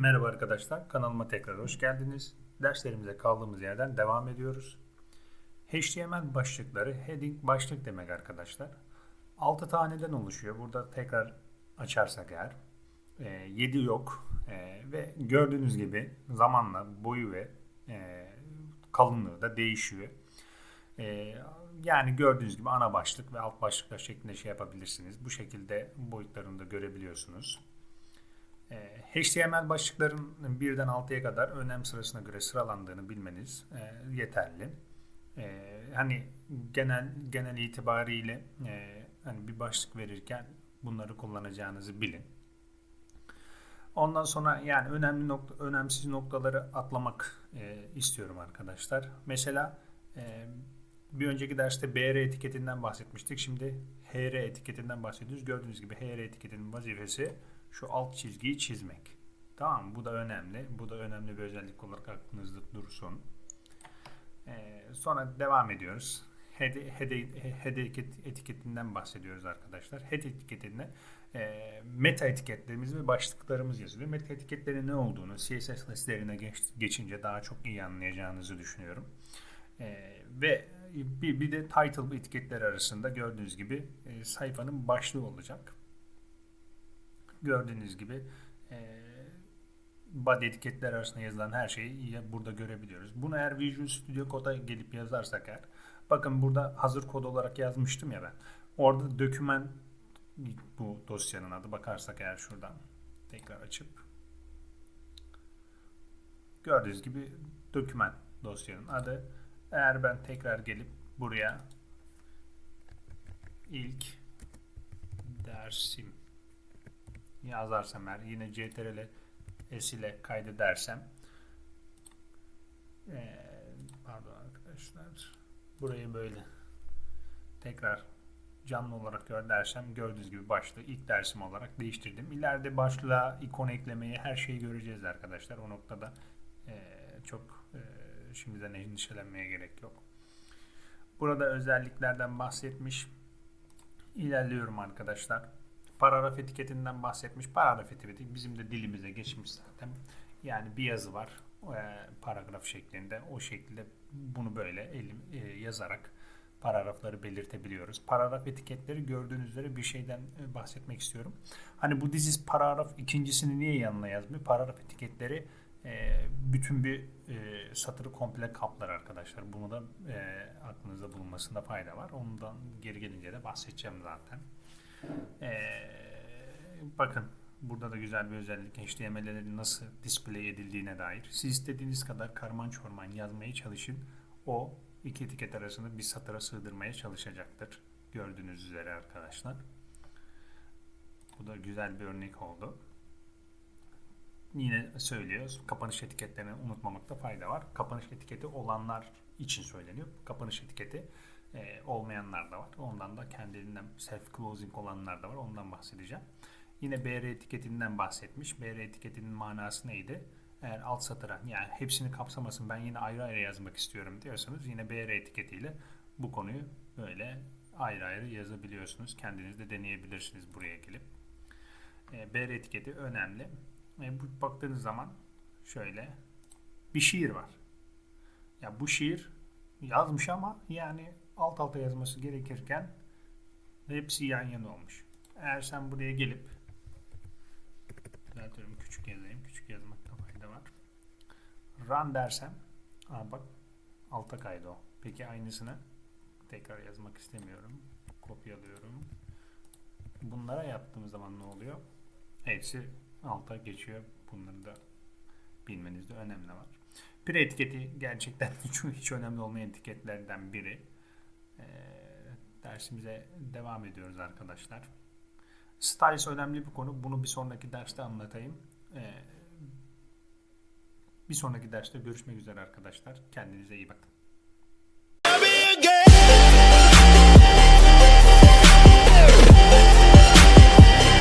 Merhaba arkadaşlar, kanalıma tekrar hoş geldiniz. Derslerimize kaldığımız yerden devam ediyoruz. HTML başlıkları, heading başlık demek arkadaşlar. 6 taneden oluşuyor. Burada tekrar açarsak eğer. 7 yok. E, ve gördüğünüz gibi zamanla boyu ve e, kalınlığı da değişiyor. E, yani gördüğünüz gibi ana başlık ve alt başlıklar şeklinde şey yapabilirsiniz. Bu şekilde boyutlarını da görebiliyorsunuz. Ee, HTML başlıkların birden 6'ya kadar önem sırasına göre sıralandığını bilmeniz e, yeterli. E, hani genel genel itibariyle e, hani bir başlık verirken bunları kullanacağınızı bilin. Ondan sonra yani önemli nokta, önemsiz noktaları atlamak e, istiyorum arkadaşlar. Mesela e, bir önceki derste BR etiketinden bahsetmiştik. Şimdi HR etiketinden bahsediyoruz. Gördüğünüz gibi HR etiketinin vazifesi şu alt çizgiyi çizmek. Tamam? Bu da önemli. Bu da önemli bir özellik olarak aklınızda dursun. Ee, sonra devam ediyoruz. Head, head, head etiketinden bahsediyoruz arkadaşlar. Head etiketinde e, meta etiketlerimiz ve başlıklarımız yazılıyor. Meta etiketlerin ne olduğunu CSS listelerine geç, geçince daha çok iyi anlayacağınızı düşünüyorum. E, ve bir, bir de title etiketleri arasında gördüğünüz gibi e, sayfanın başlığı olacak gördüğünüz gibi e, body etiketler arasında yazılan her şeyi burada görebiliyoruz. Bunu eğer Visual Studio Code'a gelip yazarsak eğer bakın burada hazır kod olarak yazmıştım ya ben. Orada doküman bu dosyanın adı bakarsak eğer şuradan tekrar açıp gördüğünüz gibi doküman dosyanın adı. Eğer ben tekrar gelip buraya ilk dersim yazarsam eğer yine CTRL S ile kaydedersem ee, pardon arkadaşlar burayı böyle tekrar canlı olarak gör dersem gördüğünüz gibi başlığı ilk dersim olarak değiştirdim. İleride başlığa ikon eklemeyi her şeyi göreceğiz arkadaşlar. O noktada e, çok e, şimdiden endişelenmeye gerek yok. Burada özelliklerden bahsetmiş. İlerliyorum arkadaşlar paragraf etiketinden bahsetmiş. Paragraf etiketi bizim de dilimize geçmiş zaten. Yani bir yazı var e, paragraf şeklinde. O şekilde bunu böyle elim e, yazarak paragrafları belirtebiliyoruz. Paragraf etiketleri gördüğünüz üzere bir şeyden e, bahsetmek istiyorum. Hani bu dizis paragraf ikincisini niye yanına yazmıyor? Paragraf etiketleri bütün bir satırı komple kaplar arkadaşlar. Bunu da aklınızda bulunmasında fayda var. Ondan geri gelince de bahsedeceğim zaten. Ee, bakın burada da güzel bir özellik HTML'lerin nasıl display edildiğine dair. Siz istediğiniz kadar karman çorman yazmaya çalışın. O iki etiket arasında bir satıra sığdırmaya çalışacaktır. Gördüğünüz üzere arkadaşlar. Bu da güzel bir örnek oldu. Yine söylüyoruz. Kapanış etiketlerini unutmamakta fayda var. Kapanış etiketi olanlar için söyleniyor. Kapanış etiketi e, olmayanlar da var. Ondan da kendiliğinden self closing olanlar da var. Ondan bahsedeceğim. Yine BR etiketinden bahsetmiş. BR etiketinin manası neydi? Eğer alt satıra yani hepsini kapsamasın ben yine ayrı ayrı yazmak istiyorum diyorsanız yine BR etiketiyle bu konuyu böyle ayrı ayrı yazabiliyorsunuz. Kendiniz de deneyebilirsiniz buraya gelip. E, BR etiketi önemli. E, bu baktığınız zaman şöyle bir şiir var. Ya bu şiir yazmış ama yani alt alta yazması gerekirken hepsi yan yana olmuş. Eğer sen buraya gelip düzeltiyorum küçük yazayım. Küçük yazmakta fayda var. Run dersem aa bak alta kaydı o. Peki aynısını tekrar yazmak istemiyorum. Kopyalıyorum. Bunlara yaptığımız zaman ne oluyor? Hepsi alta geçiyor. Bunları da bilmenizde önemli var. Pre etiketi gerçekten hiç, önemli olmayan etiketlerden biri. Ee, dersimize devam ediyoruz arkadaşlar. Styles önemli bir konu. Bunu bir sonraki derste anlatayım. Ee, bir sonraki derste görüşmek üzere arkadaşlar. Kendinize iyi bakın.